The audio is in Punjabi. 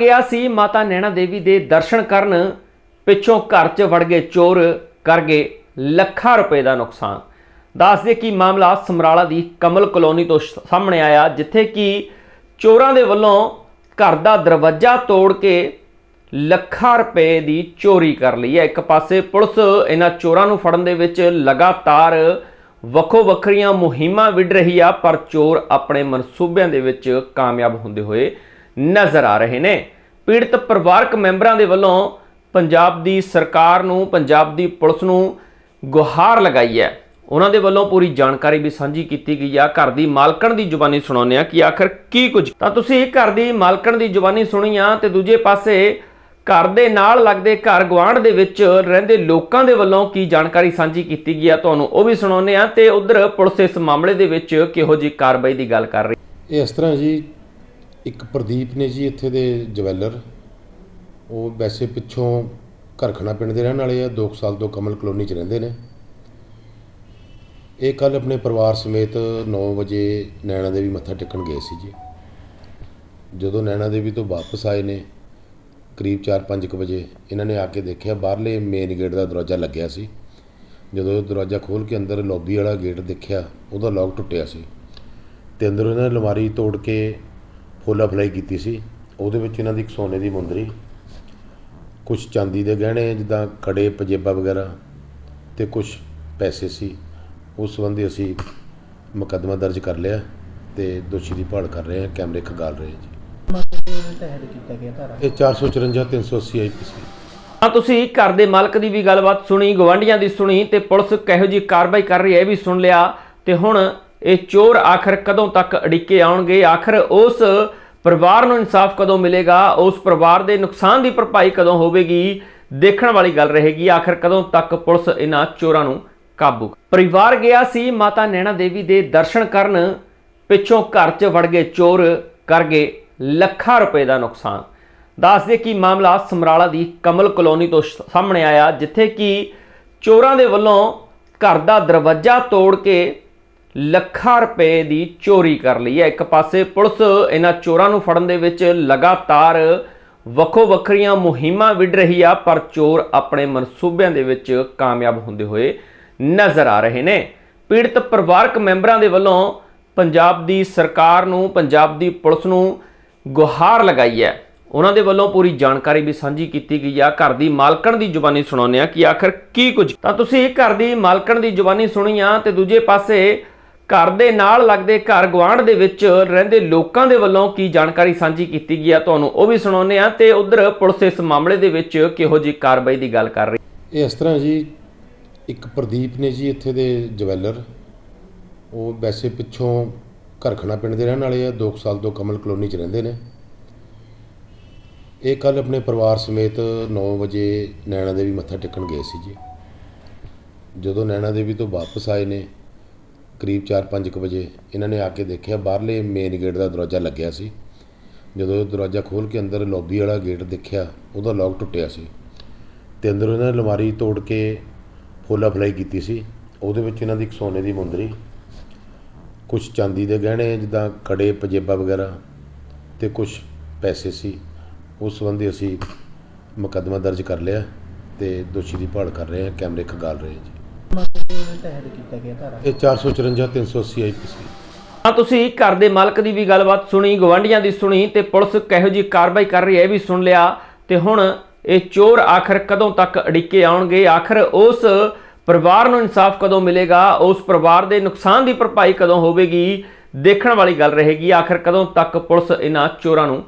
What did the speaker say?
ਗਿਆ ਸੀ, ਮਾਤਾ ਨੈਣਾ ਦੇਵੀ ਦੇ ਦਰਸ਼ਨ ਕਰਨ, ਪਿੱਛੋਂ ਘਰ 'ਚ ਵੜ ਗਏ, ਚੋਰ ਕਰ ਗਏ, ਲੱਖਾਂ ਰੁਪਏ ਦਾ ਨੁਕਸਾਨ। ਦੱਸਦੇ ਕਿ ਮਾਮਲਾ ਸਮਰਾਲਾ ਦੀ ਕਮਲ ਕਲੋਨੀ ਤੋਂ ਸਾਹਮਣੇ ਆਇਆ, ਜਿੱਥੇ ਕਿ ਚੋਰਾਂ ਦੇ ਵੱਲੋਂ ਘਰ ਦਾ ਦਰਵਾਜ਼ਾ ਤੋੜ ਕੇ ਲੱਖਾਂ ਰੁਪਏ ਦੀ ਚੋਰੀ ਕਰ ਲਈ ਹੈ। ਇੱਕ ਪਾਸੇ ਪੁਲਿਸ ਇਹਨਾਂ ਚੋਰਾਂ ਨੂੰ ਫੜਨ ਦੇ ਵਿੱਚ ਲਗਾਤਾਰ ਵੱਖੋ ਵੱਖਰੀਆਂ ਮੁਹਿੰਮਾਂ ਵਿੱਢ ਰਹੀ ਆ, ਪਰ ਚੋਰ ਆਪਣੇ ਮਨਸੂਬਿਆਂ ਦੇ ਵਿੱਚ ਕਾਮਯਾਬ ਹੁੰਦੇ ਹੋਏ ਨਜ਼ਰ ਆ ਰਹੇ ਨੇ। ਪੀੜਤ ਪਰਿਵਾਰਕ ਮੈਂਬਰਾਂ ਦੇ ਵੱਲੋਂ ਪੰਜਾਬ ਦੀ ਸਰਕਾਰ ਨੂੰ, ਪੰਜਾਬ ਦੀ ਪੁਲਿਸ ਨੂੰ ਗੁਹਾਰ ਲਗਾਈ ਹੈ। ਉਹਨਾਂ ਦੇ ਵੱਲੋਂ ਪੂਰੀ ਜਾਣਕਾਰੀ ਵੀ ਸਾਂਝੀ ਕੀਤੀ ਗਈ ਆ। ਘਰ ਦੀ ਮਾਲਕਣ ਦੀ ਜ਼ੁਬਾਨੀ ਸੁਣਾਉਂਦੇ ਆ ਕਿ ਆਖਰ ਕੀ ਕੁਝ। ਤਾਂ ਤੁਸੀਂ ਘਰ ਦੀ ਮਾਲਕਣ ਦੀ ਜ਼ੁਬਾਨੀ ਸੁਣੀ ਆ ਤੇ ਦੂਜੇ ਪਾਸੇ ਘਰ ਦੇ ਨਾਲ ਲੱਗਦੇ ਘਰ ਗਵਾਂਢ ਦੇ ਵਿੱਚ ਰਹਿੰਦੇ ਲੋਕਾਂ ਦੇ ਵੱਲੋਂ ਕੀ ਜਾਣਕਾਰੀ ਸਾਂਝੀ ਕੀਤੀ ਗਈ ਆ, ਤੁਹਾਨੂੰ ਉਹ ਵੀ ਸੁਣਾਉਂਦੇ ਆ ਤੇ ਉਧਰ ਪੁਲਿਸ ਇਸ ਮਾਮਲੇ ਦੇ ਵਿੱਚ ਕਿਹੋ ਜੀ ਕਾਰਵਾਈ ਦੀ ਗੱਲ ਕਰ ਰਹੀ ਇਹ ਇਸ ਤਰ੍ਹਾਂ ਜੀ ਇੱਕ ਪ੍ਰਦੀਪ ਨੇ ਜੀ ਇੱਥੇ ਦੇ ਜਵੈਲਰ। ਉਹ ਵੈਸੇ ਪਿੱਛੋਂ ਘਰਖਣਾ ਪਿੰਡ ਦੇ ਰਹਿਣ ਵਾਲੇ ਆ 2 ਸਾਲ ਤੋਂ ਕਮਲ ਕਲੋਨੀ 'ਚ ਰਹਿੰਦੇ ਨੇ। ਇਹ ਕੱਲ ਆਪਣੇ ਪਰਿਵਾਰ ਸਮੇਤ 9 ਵਜੇ ਨੈਣਾ ਦੇਵੀ ਮੱਥਾ ਟੇਕਣ ਗਏ ਸੀ ਜੀ। ਜਦੋਂ ਨੈਣਾ ਦੇਵੀ ਤੋਂ ਵਾਪਸ ਆਏ ਨੇ, ਕਰੀਬ 4-5 ਵਜੇ, ਇਹਨਾਂ ਨੇ ਆ ਕੇ ਦੇਖਿਆ ਬਾਹਰਲੇ ਮੇਨ ਗੇਟ ਦਾ ਦਰਵਾਜ਼ਾ ਲੱਗਿਆ ਸੀ। ਜਦੋਂ ਦਰਵਾਜ਼ਾ ਖੋਲ੍ਹ ਕੇ ਅੰਦਰ ਲੌਬੀ ਵਾਲਾ ਗੇਟ ਦੇਖਿਆ, ਉਹਦਾ ਲੌਕ ਟੁੱਟਿਆ ਸੀ। ਤੇ ਅੰਦਰ ਇਹਨਾਂ ਨੇ ਅਲਮਾਰੀ ਤੋੜ ਕੇ ਫੋਲਾ ਫਲਾਈ ਕੀਤੀ ਸੀ। ਉਹਦੇ ਵਿੱਚ ਇਹਨਾਂ ਦੀ ਇੱਕ ਸੋਨੇ ਦੀ ਮੁੰਦਰੀ ਕੁਝ ਚਾਂਦੀ ਦੇ ਗਹਿਣੇ, ਜਿੱਦਾਂ ਕੜੇ ਪਜੇਬਾ ਵਗੈਰਾ ਤੇ ਕੁਝ ਪੈਸੇ ਸੀ। ਉਸ ਸੰਬੰਧੀ ਅਸੀਂ ਮੁਕੱਦਮਾ ਦਰਜ ਕਰ ਲਿਆ ਤੇ ਦੋਸ਼ੀ ਦੀ ਭਾਲ ਕਰ ਰਹੇ ਹਾਂ, ਕੈਮਰੇ ਖਗਾਲ ਰਹੇ ਹਾਂ ਜੀ। ਤਹਿਤ ਕੀਤਾ ਗਿਆ ਧਾਰਾ ਇਹ 454 380 ਆਈਪੀਸੀ ਤਾਂ ਤੁਸੀਂ ਘਰ ਦੇ ਮਾਲਕ ਦੀ ਵੀ ਗੱਲਬਾਤ ਸੁਣੀ ਗਵਾਂਢੀਆਂ ਦੀ ਸੁਣੀ ਤੇ ਪੁਲਿਸ ਕਿਹੋ ਜੀ ਕਾਰਵਾਈ ਕਰ ਰਹੀ ਹੈ ਇਹ ਵੀ ਸੁਣ ਲਿਆ। ਤੇ ਹੁਣ ਇਹ ਚੋਰ ਆਖਰ ਕਦੋਂ ਤੱਕ ਅੜਿੱਕੇ ਆਉਣਗੇ? ਆਖਰ ਉਸ ਪਰਿਵਾਰ ਨੂੰ ਇਨਸਾਫ ਕਦੋਂ ਮਿਲੇਗਾ? ਉਸ ਪਰਿਵਾਰ ਦੇ ਨੁਕਸਾਨ ਦੀ ਭਰਪਾਈ ਕਦੋਂ ਹੋਵੇਗੀ? ਦੇਖਣ ਵਾਲੀ ਗੱਲ ਰਹੇਗੀ, ਆਖਰ ਕਦੋਂ ਤੱਕ ਪੁਲਿਸ ਇਹਨਾਂ ਚੋਰਾਂ ਨੂੰ ਕਾਬੂ ਪਰਿਵਾਰ ਗਿਆ ਸੀ, ਮਾਤਾ ਨੈਣਾ ਦੇਵੀ ਦੇ ਦਰਸ਼ਨ ਕਰਨ। ਪਿੱਛੋਂ ਘਰ 'ਚ ਵੜ ਗਏ ਚੋਰ, ਕਰ ਗਏ ਲੱਖਾਂ ਰੁਪਏ ਦਾ ਨੁਕਸਾਨ। ਦੱਸਦੇ ਕਿ ਮਾਮਲਾ ਸਮਰਾਲਾ ਦੀ ਕਮਲ ਕਲੋਨੀ ਤੋਂ ਸਾਹਮਣੇ ਆਇਆ, ਜਿੱਥੇ ਕਿ ਚੋਰਾਂ ਦੇ ਵੱਲੋਂ ਘਰ ਦਾ ਦਰਵਾਜ਼ਾ ਤੋੜ ਕੇ ਲੱਖਾਂ ਰੁਪਏ ਦੀ ਚੋਰੀ ਕਰ ਲਈ ਹੈ। ਇੱਕ ਪਾਸੇ ਪੁਲਿਸ ਇਹਨਾਂ ਚੋਰਾਂ ਨੂੰ ਫੜਨ ਦੇ ਵਿੱਚ ਲਗਾਤਾਰ ਵੱਖੋ ਵੱਖਰੀਆਂ ਮੁਹਿੰਮਾਂ ਵਿੱਢ ਰਹੀ ਆ, ਪਰ ਚੋਰ ਆਪਣੇ ਮਨਸੂਬਿਆਂ ਦੇ ਵਿੱਚ ਕਾਮਯਾਬ ਹੁੰਦੇ ਹੋਏ ਨਜ਼ਰ ਆ ਰਹੇ ਨੇ। ਪੀੜਤ ਪਰਿਵਾਰਕ ਮੈਂਬਰਾਂ ਦੇ ਵੱਲੋਂ ਪੰਜਾਬ ਦੀ ਸਰਕਾਰ ਨੂੰ, ਪੰਜਾਬ ਦੀ ਪੁਲਿਸ ਨੂੰ ਗੁਹਾਰ ਲਗਾਈ ਹੈ। ਉਹਨਾਂ ਦੇ ਵੱਲੋਂ ਪੂਰੀ ਜਾਣਕਾਰੀ ਵੀ ਸਾਂਝੀ ਕੀਤੀ ਗਈ ਆ। ਘਰ ਦੀ ਮਾਲਕਣ ਦੀ ਜ਼ੁਬਾਨੀ ਸੁਣਾਉਂਦੇ ਆ ਕਿ ਆਖਰ ਕੀ ਕੁਝ। ਤਾਂ ਤੁਸੀਂ ਘਰ ਦੀ ਮਾਲਕਣ ਦੀ ਜ਼ੁਬਾਨੀ ਸੁਣੀ ਆ ਤੇ ਦੂਜੇ ਪਾਸੇ ਘਰ ਦੇ ਨਾਲ ਲੱਗਦੇ ਘਰ ਗਵਾਂਢ ਦੇ ਵਿੱਚ ਰਹਿੰਦੇ ਲੋਕਾਂ ਦੇ ਵੱਲੋਂ ਕੀ ਜਾਣਕਾਰੀ ਸਾਂਝੀ ਕੀਤੀ ਗਈ ਆ, ਤੁਹਾਨੂੰ ਉਹ ਵੀ ਸੁਣਾਉਂਦੇ ਆ ਤੇ ਉਧਰ ਪੁਲਿਸ ਇਸ ਮਾਮਲੇ ਦੇ ਵਿੱਚ ਕਿਹੋ ਜੀ ਕਾਰਵਾਈ ਦੀ ਗੱਲ ਕਰ ਰਹੀ ਇਹ ਇਸ ਤਰ੍ਹਾਂ ਜੀ, ਇੱਕ ਪ੍ਰਦੀਪ ਨੇ ਜੀ ਇੱਥੇ ਦੇ ਜਵੈਲਰ, ਉਹ ਵੈਸੇ ਪਿੱਛੋਂ ਘਰਖਣਾ ਪਿੰਡ ਦੇ ਰਹਿਣ ਵਾਲੇ ਆ 2 ਸਾਲ ਤੋਂ ਕਮਲ ਕਲੋਨੀ 'ਚ ਰਹਿੰਦੇ ਨੇ। ਇਹ ਕੱਲ ਆਪਣੇ ਪਰਿਵਾਰ ਸਮੇਤ 9 ਵਜੇ ਨੈਣਾ ਦੇਵੀ ਮੱਥਾ ਟੇਕਣ ਗਏ ਸੀ ਜੀ। ਜਦੋਂ ਨੈਣਾ ਦੇਵੀ ਤੋਂ ਵਾਪਸ ਆਏ ਨੇ ਕਰੀਬ 4-5 ਵਜੇ ਇਹਨਾਂ ਨੇ ਆ ਕੇ ਦੇਖਿਆ, ਬਾਹਰਲੇ ਮੇਨ ਗੇਟ ਦਾ ਦਰਵਾਜ਼ਾ ਲੱਗਿਆ ਸੀ। ਜਦੋਂ ਦਰਵਾਜ਼ਾ ਖੋਲ੍ਹ ਕੇ ਅੰਦਰ ਲੌਬੀ ਵਾਲਾ ਗੇਟ ਦੇਖਿਆ, ਉਹਦਾ ਲੌਕ ਟੁੱਟਿਆ ਸੀ ਤੇ ਅੰਦਰ ਉਹਨਾਂ ਨੇ ਅਲਮਾਰੀ ਤੋੜ ਕੇ ਫੋਲਾ ਫਲਾਈ ਕੀਤੀ ਸੀ। ਉਹਦੇ ਵਿੱਚ ਇਹਨਾਂ ਦੀ ਇੱਕ ਸੋਨੇ ਦੀ ਮੁੰਦਰੀ ਕੁਝ ਚਾਂਦੀ ਦੇ ਗਹਿਣੇ, ਜਿੱਦਾਂ ਕੜੇ ਪਜੇਬਾ ਵਗੈਰਾ ਤੇ ਕੁਝ ਪੈਸੇ ਸੀ। ਉਸ ਸੰਬੰਧੀ ਅਸੀਂ ਮੁਕੱਦਮਾ ਦਰਜ ਕਰ ਲਿਆ ਤੇ ਦੋਸ਼ੀ ਦੀ ਭਾਲ ਕਰ ਰਹੇ ਹਾਂ, ਕੈਮਰੇ ਖਗਾਲ ਰਹੇ ਹਾਂ ਜੀ। ਤਹਿਤ ਕੀਤਾ ਗਿਆ ਧਾਰਾ। ਇਹ 454 380 ਆਈਪੀਸੀ ਤਾਂ ਤੁਸੀਂ ਘਰ ਦੇ ਮਾਲਕ ਦੀ ਵੀ ਗੱਲਬਾਤ ਸੁਣੀ ਗਵਾਂਢੀਆਂ ਦੀ ਸੁਣੀ ਤੇ ਪੁਲਿਸ ਕਿਹੋ ਜੀ ਕਾਰਵਾਈ ਕਰ ਰਹੀ ਹੈ ਇਹ ਵੀ ਸੁਣ ਲਿਆ। ਤੇ ਹੁਣ ਇਹ ਚੋਰ ਆਖਰ ਕਦੋਂ ਤੱਕ ਅੜਿੱਕੇ ਆਉਣਗੇ? ਆਖਰ ਉਸ ਪਰਿਵਾਰ ਨੂੰ ਇਨਸਾਫ ਕਦੋਂ ਮਿਲੇਗਾ? ਉਸ ਪਰਿਵਾਰ ਦੇ ਨੁਕਸਾਨ ਦੀ ਭਰਪਾਈ ਕਦੋਂ ਹੋਵੇਗੀ? ਦੇਖਣ ਵਾਲੀ ਗੱਲ ਰਹੇਗੀ। ਆਖਰ ਕਦੋਂ ਤੱਕ ਪੁਲਿਸ ਇਹਨਾਂ ਚੋਰਾਂ ਨੂੰ